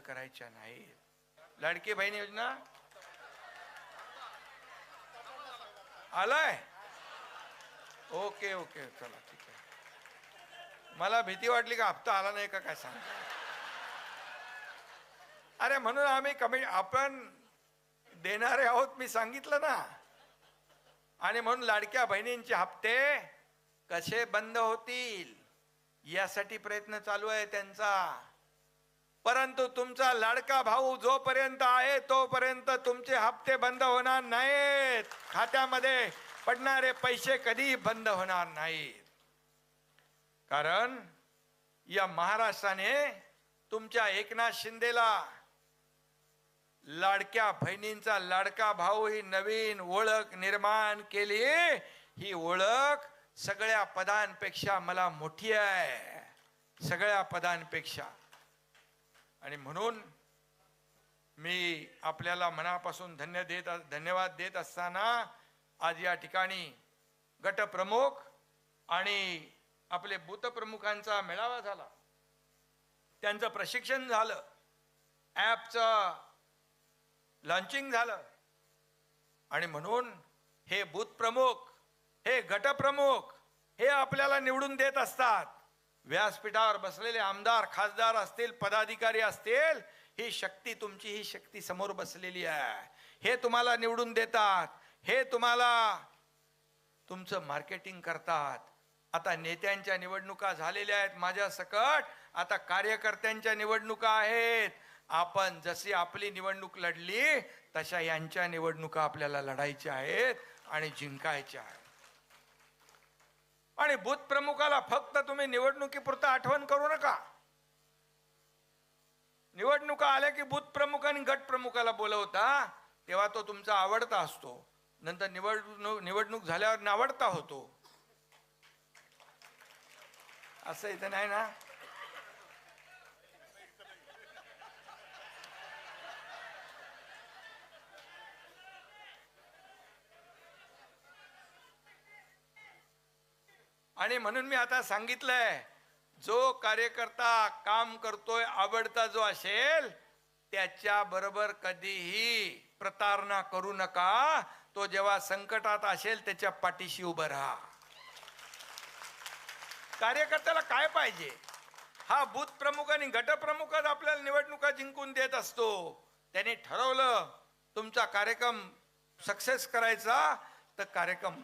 करायच्या नाहीत. लाडकी बहीण योजना? आलाय? ओके ओके चला ठीक आहे. मला भीती वाटली का हप्ता आला नाही का काय सांग. अरे म्हणून आम्ही कमी आपण देणारे आहोत मी सांगितलं ना. आणि म्हणून लाडक्या बहिणींचे हप्ते कसे बंद होतील? यासाठी प्रयत्न चालू आहे त्यांचा. परंतु तुमचा लाडका भाऊ जोपर्यंत आहे तोपर्यंत तुमचे हप्ते बंद होणार नाहीत. खात्यामध्ये पडणारे पैसे कधी बंद होणार नाहीत. कारण या महाराष्ट्राने तुमच्या एकनाथ शिंदेला लाडक्या बहिणींचा लाडका भाऊ ही नवीन ओळख निर्माण केली. ही ओळख सगळ्या पदांपेक्षा मला मोठी आहे. सगळ्या पदांपेक्षा. आणि म्हणून मी आपल्याला मनापासून धन्य देत धन्यवाद देत असताना आज या ठिकाणी गटप्रमुख आणि आपले बूथप्रमुखांचा मेळावा झाला. त्यांचं प्रशिक्षण झालं. ॲपचं लॉन्चिंग झालं. आणि म्हणून हे बूथ प्रमुख हे गटप्रमुख हे आपल्याला निवडून देत असतात. व्यासपीठावर बसलेले आमदार खासदार असतील पदाधिकारी असतील ही शक्ती तुमची ही शक्ती समोर बसलेली आहे. हे तुम्हाला निवडून देतात. हे तुम्हाला तुमचं मार्केटिंग करतात. आता नेत्यांच्या निवडणुका झालेल्या आहेत माझ्या सकट. आता कार्यकर्त्यांच्या निवडणुका आहेत. आपण जशी आपली निवडणूक लढली तशा यांच्या निवडणुका आपल्याला लढायच्या आहेत आणि जिंकायच्या आहेत. आणि भूत प्रमुखाला फक्त तुम्ही निवडणुकीपुरतं आठवण करू नका. निवडणुका आल्या की बूथ प्रमुख आणि गट प्रमुखाला बोलवता तेव्हा तो तुमचा आवडता असतो. नंतर निवडणूक निवडणूक झाल्यावर नावडता होतो. असं इथं नाही ना? आणि म्हणून मी आता सांगितलंय जो कार्यकर्ता काम करतोय आवडता जो असेल त्याच्या बरोबर कधीही प्रतारणा करू नका. तो जेव्हा संकटात असेल त्याच्या पाठीशी उभं राहा. कार्यकर्त्याला काय पाहिजे? हा बूथ प्रमुख आणि गटप्रमुखच आपल्याला निवडणुका जिंकून देत असतो. त्याने ठरवलं तुमचा कार्यक्रम सक्सेस करायचा तर कार्यक्रम